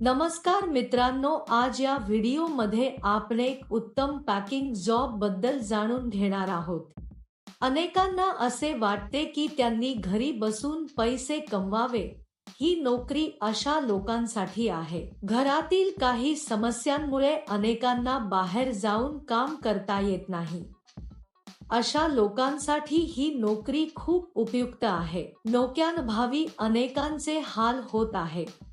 नमस्कार मित्रांनो आज या व्हिडिओमध्ये आपण एक उत्तम पॅकिंग जॉबबद्दल जाणून घेणार आहोत. अनेकांना असे वाटते की त्यांनी घरी बसून पैसे कमवावे. ही नोकरी अशा लोकांसाठी आहे. घरातील काही समस्यांमुळे अनेकांना बाहेर जाऊन काम करता येत नाही. अशा लोकांसाठी ही नोकरी खूप उपयुक्त आहे. नोक्यांभावी अनेकांचे हाल होत आहे.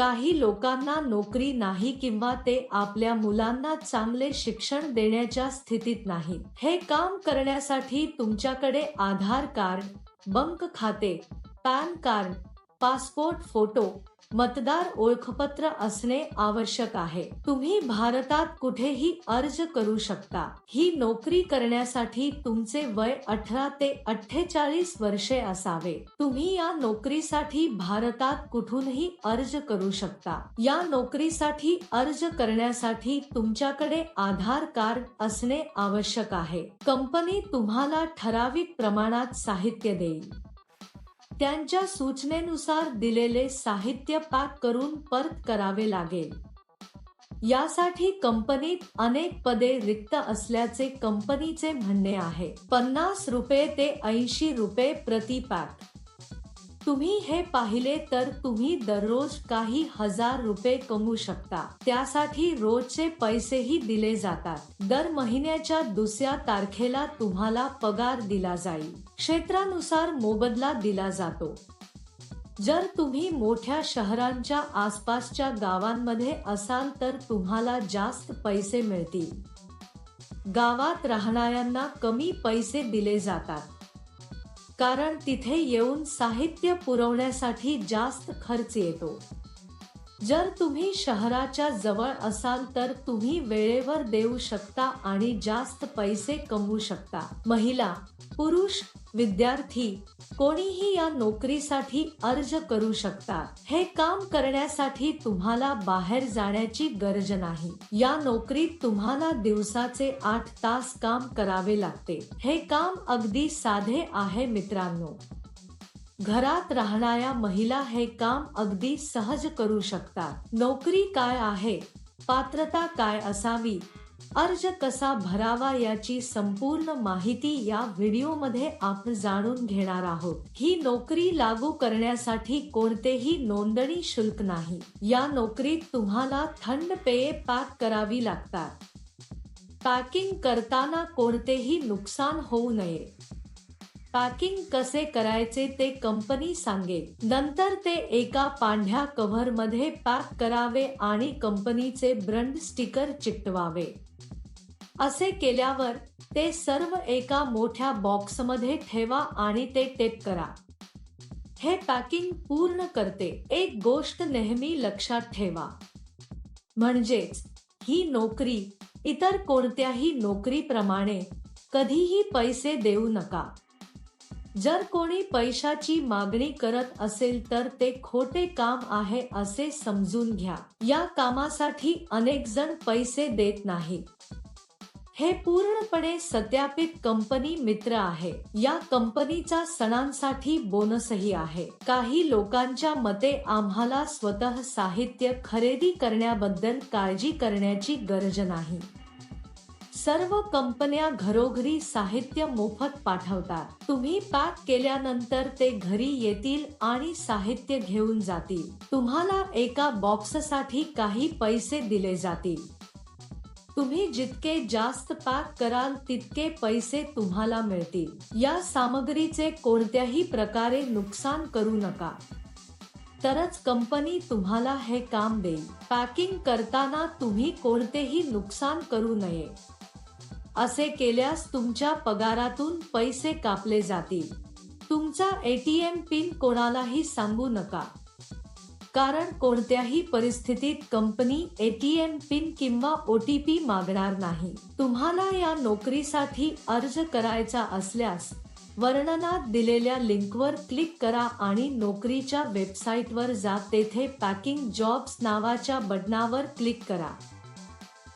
काही लोकांना नोकरी नाही किंवा ते आपल्या मुलांना चांगले शिक्षण देण्याच्या स्थितीत नाहीत. हे काम करण्यासाठी तुमच्याकडे आधार कार्ड बंक खाते पॅन कार्ड पासपोर्ट फोटो मतदार ओळखपत्र असणे आवश्यक आहे. तुम्ही भारतात कुठेही अर्ज करू शकता. ही नोकरी करण्यासाठी तुमचे वय अठरा ते अठ्ठेचाळीस वर्षे असावे. तुम्ही या नोकरीसाठी भारतात कुठूनही अर्ज करू शकता. या नोकरीसाठी अर्ज करण्यासाठी तुमच्याकडे आधार कार्ड असणे आवश्यक आहे. कंपनी तुम्हाला ठराविक प्रमाणात साहित्य देईल. त्यांच्या सूचनेनुसार दिलेले साहित्य पॅक करून परत करावे लागेल. यासाठी कंपनीत अनेक पदे रिक्त असल्याचे कंपनीचे म्हणणे आहे. पन्नास रुपये ते ऐंशी रुपये प्रति पॅक. तुम्ही हे पाहिले तर तुम्ही दररोज काही हजार रुपये कमवू शकता. त्यासाठी रोजचे पैसेही दिले जातात. दर महिन्याच्या दुसऱ्या तारखेला तुम्हाला पगार दिला जाईल. क्षेत्रानुसार मोबदला दिला जातो. जर तुम्ही मोठ्या शहरांच्या आसपासच्या गावांमध्ये असाल तर तुम्हाला जास्त पैसे मिळतील. गावात राहणाऱ्यांना कमी पैसे दिले जातात. कारण तिथे येऊन साहित्य पुरवण्यासाठी जास्त खर्च येतो. जर तुम्ही शहराच्या जवळ असाल तर तुम्ही वेळेवर देऊ शकता आणि जास्त पैसे कमवू शकता. महिला पुरुष विद्यार्थी कोणीही या नोकरीसाठी अर्ज करू शकता. हे काम करण्यासाठी तुम्हाला बाहेर जाण्याची गरज नाही. या नोकरीत तुम्हाला दिवसाचे आठ तास काम करावे लागते. हे काम अगदी साधे आहे मित्रांनो. घरात राहणाऱ्या महिला हे काम अगदी सहज करू शकतात. नोकरी काय आहे? पात्रता काय असावी? अर्ज कसा भरावा याची संपूर्ण माहिती या व्हिडिओमध्ये आपण जाणून घेणार आहोत. ही नोकरी लागू करण्यासाठी कोणतेही नोंदणी शुल्क नाही. या नोकरीत तुम्हाला थंड पेये पॅक करावी लागतात. पॅकिंग करताना कोणतेही नुकसान होऊ नये. पॅकिंग कसे करायचे ते कंपनी सांगेल. नंतर ते एका पांढ्या कव्हरमध्ये पॅक करावे आणि कंपनीचे ब्रँड स्टिकर चिकटवावे. असे केल्यावर ते सर्व एका मोठ्या बॉक्समध्ये ठेवा आणि ते टेप करा. हे पॅकिंग पूर्ण करते. एक गोष्ट नेहमी लक्षात ठेवा. म्हणजेच ही नोकरी इतर कोणत्याही नोकरीप्रमाणे कधीही पैसे देऊ नका. जर कोणी पैशाची मागणी करत असेल तर ते खोटे काम आहे असे समजून घ्या. या कामासाठी अनेक जण पैसे देत नाही. हे पूर्णपणे सत्यापित कंपनी मित्र आहे. या कंपनीचा सणांसाठी बोनसही आहे. काही लोकांच्या मते आम्हाला स्वतः साहित्य खरेदी करण्याबद्दल काळजी करण्याची गरज नाही. सर्व कंपन्या घरोघरी साहित्य मोफत पाठवतात. तुम्ही पॅक केल्यानंतर ते घरी येतील आणि साहित्य घेऊन जातील. तुम्हाला एका बॉक्ससाठी काही पैसे दिले जातील. तुम्ही जितके जास्त पॅक कराल तितके पैसे तुम्हाला मिळतील. या सामग्रीचे कोणत्याही प्रकारे नुकसान करू नका. तरच कंपनी तुम्हाला हे काम देईल. पॅकिंग करताना तुम्ही कोणतेही नुकसान करू नये. असे केल्यास तुमच्या पगारातून पैसे कापले जातील. तुमचा एटीएम पिन कोणालाही सांगू नका. कारण कोणत्याही परिस्थितीत कंपनी एटीएम पिन किंवा ओ टी पी मागणार नाही. तुम्हाला या नोकरीसाठी अर्ज करायचा असल्यास वर्णनात दिलेल्या लिंकवर क्लिक करा आणि नोकरीच्या वेबसाईटवर जा. तेथे पॅकिंग जॉब्स नावाच्या बटनावर क्लिक करा.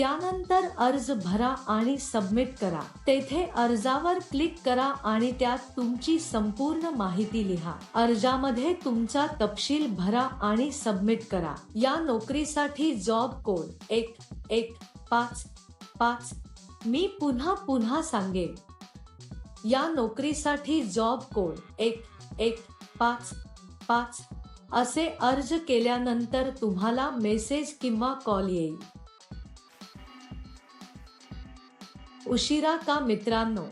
त्यानंतर अर्ज भरा आणि सबमिट करा. तेथे अर्जावर क्लिक करा आणि त्यात तुमची संपूर्ण माहिती लिहा. अर्जामध्ये तुमचा तपशील भरा आणि सबमिट करा. या नोकरीसाठी जॉब कोड एक एक पाच पाच. मी पुन्हा पुन्हा सांगेन. या नोकरीसाठी जॉब कोड एक एक पाच पाच. असे अर्ज केल्यानंतर तुम्हाला मेसेज किंवा कॉल येईल. उशिरा का मित्रांनो?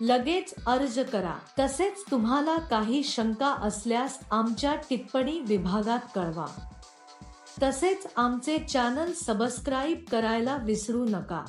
लगेच अर्ज करा. तसेच तुम्हाला काही शंका असल्यास आमच्या टिप्पणी विभागात कळवा. तसेच आमचे चॅनल सबस्क्राईब करायला विसरू नका.